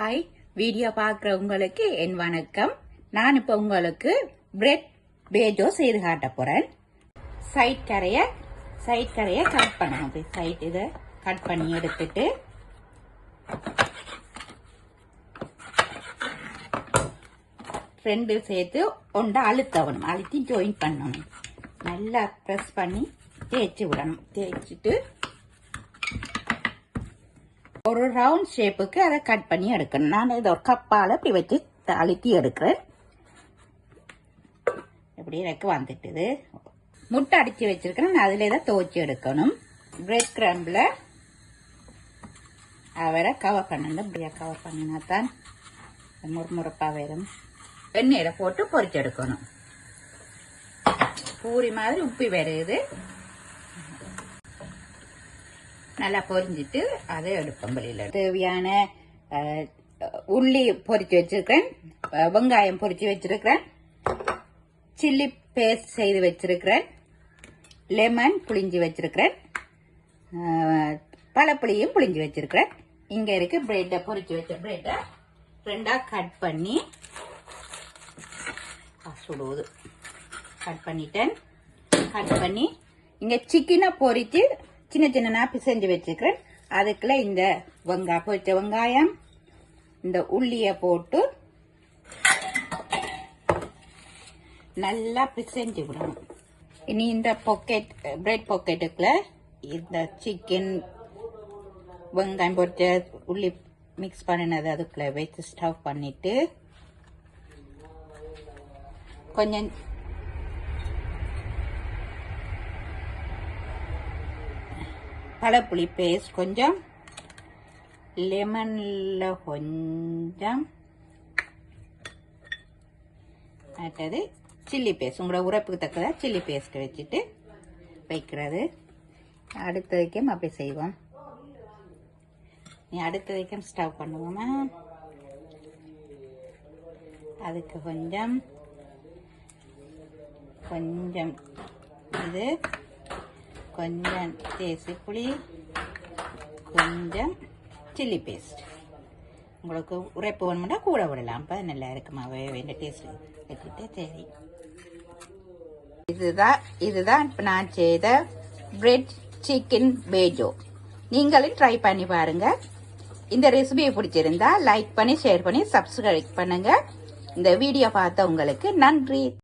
Hi video பார்க்குற உங்களுக்கு என் வணக்கம். நான் இப்போ உங்களுக்கு பிரெட் பேஜோ செய்து காட்ட போகிறேன் சைட் கரையை சைட் கரையை கட் பண்ணணும் அப்படி சைட் இதை கட் பண்ணி எடுத்துட்டு. ரெண்டு சேர்த்து ஒன்றை அழுத்தவணும். அழுத்தி ஜாயின் பண்ணணும். நல்லா ப்ரெஸ் பண்ணி தேய்ச்சி விடணும். தேய்ச்சிட்டு ஒரு ரவுண்ட் ஷேப்புக்கு அதை கட் பண்ணி எடுக்கணும். நான் இதை ஒரு கப்பால் இப்படி வச்சு அழுத்தி எடுக்கிறேன். இப்படி எனக்கு வந்துட்டுது. முட்டை அடித்து வச்சிருக்கிறேன். நான் அதில் தான் துவச்சி எடுக்கணும். பிரெட் கிரம்பில் அவரை கவர் பண்ணணும். இப்படியா கவர் பண்ணினா தான் முறுமுறுப்பாக வரும். எண்ணெயில் போட்டு பொரிச்சு எடுக்கணும். பூரி மாதிரி உப்பி வருது. நல்லா பொரிஞ்சிட்டு அதை எடுப்போம் வெளியில் தேவையான உள்ளி பொரிச்சு வச்சிருக்கிறேன். வெங்காயம் பொரிச்சு வச்சிருக்கிறேன். சில்லி பேஸ்ட் செய்து வச்சிருக்கிறேன். லெமன் புளிஞ்சு வச்சிருக்கிறேன். பழப்புளியும் புளிஞ்சு வச்சிருக்கிறேன். இங்கே இருக்கு பிரெட்டை பொரிச்சு வச்ச பிரெட்டை ரெண்டாக கட் பண்ணி சுடுவது கட் பண்ணிட்டேன். கட் பண்ணி இங்கே சிக்கனை பொரித்து சின்ன சின்ன பிசைஞ்சு வச்சுக்கிறேன். அதுக்குள்ள இந்த வெங்காயம் பொரித்த வெங்காயம் இந்த உள்ளிய போட்டு நல்லா பிசைஞ்சு விடணும். இனி இந்த பொக்கெட் பிரெட் பாக்கெட்டுக்குள்ள இந்த சிக்கன் வெங்காயம் பொரிச்ச உள்ளி மிக்ஸ் பண்ணினது அதுக்குள்ள வச்சு ஸ்டவ் பண்ணிட்டு கொஞ்சம் பழப்புளி பேஸ்ட் கொஞ்சம் லெமனில் கொஞ்சம் அடுத்தது சில்லி பேஸ்ட் உங்களோட உறப்புக்கு தக்கதாக சில்லி பேஸ்ட் வச்சுட்டு வைக்கிறது. அடுத்த வைக்கம் அப்படி செய்வோம். நீ அடுத்த வைக்கம் ஸ்டவ் பண்ணுவோமா? அதுக்கு கொஞ்சம் கொஞ்சம் இது கொஞ்சம் தேசி புளி கொஞ்சம் சில்லி பேஸ்ட் உங்களுக்கு உரைப்பு வேணும்னா கூட விடலாம். அப்போ நல்லா இருக்குமா? வேண்டிய டேஸ்ட் வச்சுட்டு சரி. இதுதான் இதுதான் இப்போ நான் செய்த பிரெட் சிக்கன் பேஜோ நீங்களும் ட்ரை பண்ணி பாருங்க. இந்த ரெசிபியை பிடிச்சிருந்தா லைக் பண்ணி ஷேர் பண்ணி சப்ஸ்கிரைப் பண்ணுங்க. இந்த வீடியோ பார்த்த உங்களுக்கு நன்றி.